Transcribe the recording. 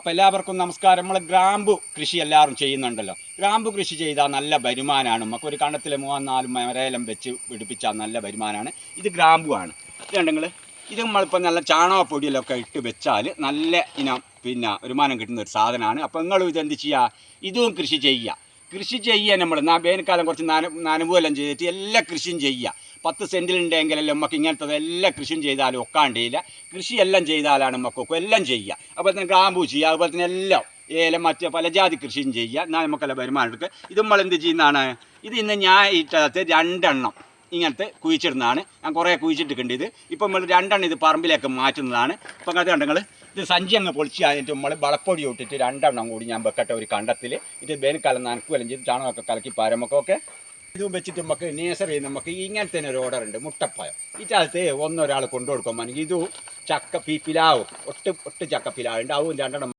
അപ്പോൾ എല്ലാവർക്കും നമസ്കാരം. നമ്മൾ ഗ്രാമ്പു കൃഷി എല്ലാവരും ചെയ്യുന്നുണ്ടല്ലോ. ഗ്രാമ്പു കൃഷി ചെയ്താൽ നല്ല വരുമാനമാണ് നമുക്ക് ഒരു കണ്ടത്തിൽ മൂന്നും നാലും മരയിലും വെച്ച് പിടിപ്പിച്ചാൽ നല്ല വരുമാനമാണ് ഇത് ഗ്രാമ്പു ആണ്. ഇതുണ്ടെങ്കിൽ ഇത് നമ്മളിപ്പോൾ നല്ല ചാണകപ്പൊടിയിലൊക്കെ ഇട്ട് വെച്ചാൽ നല്ല ഇനം പിന്നെ വരുമാനം കിട്ടുന്ന ഒരു സാധനമാണ്. അപ്പോൾ നിങ്ങൾ ഇതെന്ത് ചെയ്യുക ഇതും കൃഷി ചെയ്യുക. കൃഷി ചെയ്യുക നമ്മൾ വേനൽക്കാലം കുറച്ച് നന നനവുമെല്ലാം ചെയ്തിട്ട് എല്ലാ കൃഷിയും ചെയ്യുക പത്ത് സെന്റിലുണ്ടെങ്കിലല്ലേ നമുക്ക് ഇങ്ങനത്തെ എല്ലാ കൃഷിയും ചെയ്താലും ഒക്കാണ്ടിയില്ല കൃഷിയെല്ലാം ചെയ്താലാണ് നമുക്കൊക്കെ എല്ലാം ചെയ്യുക അതുപോലെ തന്നെ ഗ്രാമ്പൂ ചെയ്യുക അതുപോലെ തന്നെ എല്ലാം. ഏലം മറ്റ് പല ജാതി കൃഷിയും ചെയ്യുക എന്നാൽ നമുക്കെല്ലാം വരുമാനം എടുക്കുക ഇത് നമ്മൾ എന്ത് ചെയ്യുന്നതാണ്? ഇത് ഇന്ന് ഞാൻ ഇട്ടകത്ത് രണ്ടെണ്ണം ഇങ്ങനത്തെ കുഴിച്ചിടുന്നതാണ്. ഞാൻ കുറേ കുഴിച്ചിട്ടിട്ടുണ്ട് ഇത്. ഇപ്പം നമ്മൾ രണ്ടെണ്ണം ഇത് പറമ്പിലേക്ക് മാറ്റുന്നതാണ്. ഇപ്പം അത് കണ്ടെങ്കിൽ ഇത് സഞ്ചി അങ്ങ് പൊളിച്ച് കഴിഞ്ഞിട്ട് നമ്മൾ വളപ്പൊടി ഇട്ടിട്ട് രണ്ടെണ്ണം കൂടി ഞാൻ വെക്കട്ടെ ഒരു കണ്ടത്തിൽ ഇത് വേനൽക്കാലം നനക്കുവെല്ലാം ചെയ്ത് ചാണകമൊക്കെ കലക്കി പാരമൊക്കെ ഇതും വെച്ചിട്ട് നമുക്ക് നേസറി നമുക്ക് ഇങ്ങനത്തെ തന്നെ ഒരു ഓർഡർ ഉണ്ട് മുട്ടപ്പായം ഇതിനകത്ത് ഒന്നൊരാൾ കൊണ്ടുകൊടുക്കുമ്പോൾ ഇത് ചക്ക പി പിലാവും ഒട്ട് ഒട്ട് ചക്ക പിലാവുണ്ട് അതും രണ്ടെണ്ണം